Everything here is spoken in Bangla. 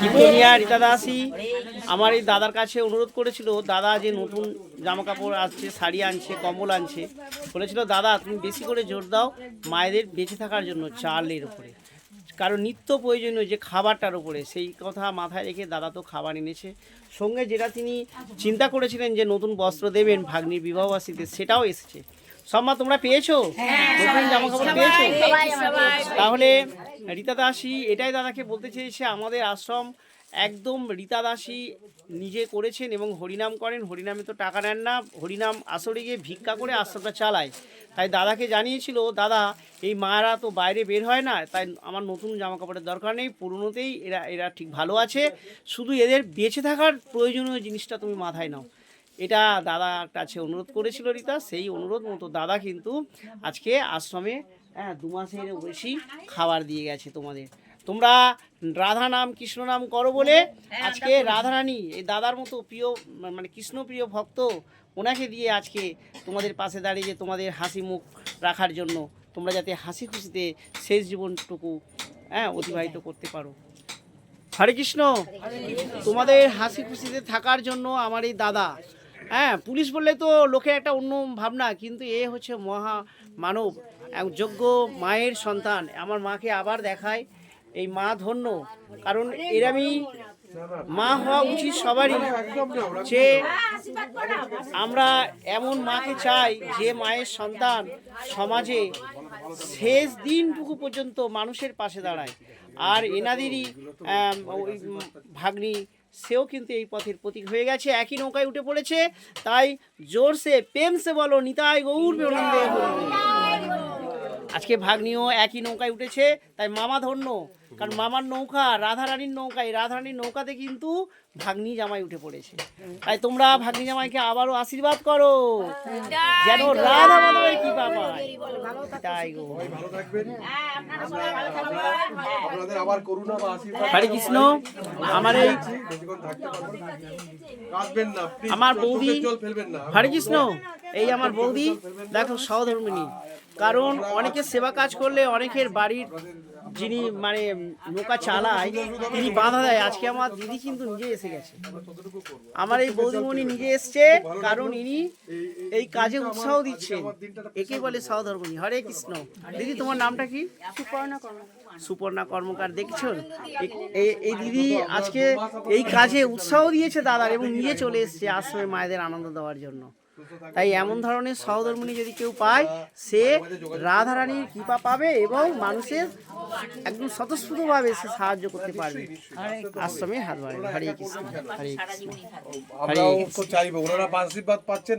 কিপনিয়া রীতা দাসী আমার এই দাদার কাছে অনুরোধ করেছিল দাদা যে নতুন জামা কাপড় আসছে শাড়ি আনছে কম্বল আনছে বলেছিল দাদা তুমি বেশি করে জোর দাও মায়েদের বেঁচে থাকার জন্য চালের উপরে। কারণ নিত্য প্রয়োজনীয় যে খাবারটার উপরে সেই কথা মাথায় রেখে দাদা তো খাবার এনেছে। সঙ্গে যেটা তিনি চিন্তা করেছিলেন যে নতুন বস্ত্র দেবেন ভাগ্নির বিবাহবাসীতে সেটাও এসেছে। সম্মা তোমরা পেয়েছ? নতুন জামা কাপড় পেয়েছ। তাহলে রীতা দাসী, এটাই দাদাকে বলতে চেয়েছে, আমাদের আশ্রম একদম রীতা দাসী নিজে করেছেন এবং হরিনাম করেন। হরিনামে তো টাকা নেন না, হরিনাম আসরে গিয়ে ভিক্ষা করে আশ্রমটা চালায়। তাই দাদাকে জানিয়েছিল, দাদা, এই মায়েরা তো বাইরে বের হয় না, তাই আমার নতুন জামা কাপড়ের দরকার নেই, পুরনোতেই এরা এরা ঠিক ভালো আছে। শুধু এদের বেঁচে থাকার প্রয়োজনীয় জিনিসটা তুমি মাথায় নাও। এটা দাদার কাছে অনুরোধ করেছিল রীতা, সেই অনুরোধ মতো দাদা কিন্তু আজকে আশ্রমে হ্যাঁ দু মাসের বেশি খাবার দিয়ে গেছে তোমাদের। তোমরা রাধা নাম কৃষ্ণ নাম করো বলে আজকে রাধারানী এই দাদার মতো প্রিয় মানে কৃষ্ণপ্রিয় ভক্ত ওনাকে দিয়ে আজকে তোমাদের পাশে দাঁড়িয়ে যে তোমাদের হাসি মুখ রাখার জন্য তোমরা যাতে হাসি খুশিতে শেষ জীবনটুকু হ্যাঁ অতিবাহিত করতে পারো। হরে কৃষ্ণ। তোমাদের হাসি খুশিতে থাকার জন্য আমার এই দাদা হ্যাঁ পুলিশ বললে তো লোকের একটা অন্য ভাবনা, কিন্তু এ হচ্ছে মহা মানব যোগ্য মায়ের সন্তান। আমার মাকে আবার দেখায় এই মা ধন্য, কারণ এরামই মা হওয়া উচিত সবারই। যে আমরা এমন মাকে চাই যে মায়ের সন্তান সমাজে শেষ দিনটুকু পর্যন্ত মানুষের পাশে দাঁড়ায়। আর এনাদেরই ভাগ্নি সেও কিন্তু এই পথের প্রতীক হয়ে গেছে একই নৌকায় উঠে পড়েছে। তাই জোরসে প্রেমসে বলো নিতাই গৌর। আজকে ভাগ্নিও একই নৌকায় উঠেছে তাই মামা ধন্য। কারণ মামার নৌকা রাধারানীর নৌকায় রাধারানীর নৌকাতে কিন্তু ভাগ্নি জামাই উঠে পড়েছে। তাই তোমরা ভাগ্নি জামাইকে আবারও আশীর্বাদ করো। যেন রাধা মাধবের পায় তাই গো। ভালো থাকবেন। আপনাদের আবার করুণা বা আশীর্বাদ। হরে কৃষ্ণ। আমার এই আমার বৌদি জল ফেলবেন না। হরে কৃষ্ণ। এই আমার বৌদি দেখো সহধর্মিনী। কারণ অনেকের সেবা কাজ করলে অনেকের বাড়ির যিনি মানে নৌকা চালায় তিনি বাধা দেয়। আজকে আমার দিদি কিন্তু নিজে এসে গেছে। আমার এই বৌদিমণি নিজে এসছে কারণ ইনি এই কাজে উৎসাহ দিচ্ছেন। একে বলে সহধর্মিনী হরে কৃষ্ণ। দিদি তোমার নামটা কি? সুপর্ণা কর্মকার দেখছ? এ- এ- এই দিদি আজকে এই কাজে উৎসাহ দিয়েছে দাদার এবং নিয়ে চলে এসছে আশ্রমে মায়েদের আনন্দ দেওয়ার জন্য। তাই এমন ধরনের সহধর্মিনী যদি কেউ পায় সে রাধারানীর কৃপা পাবে এবং মানুষের একদম স্বতঃস্ফূর্তভাবে সে সাহায্য করতে পারবে। আশ্রমে হাত বাড়বে হরে কৃষ্ণ। হরে কৃষ্ণ। চাইব ওনারা আশীর্বাদ পাচ্ছেন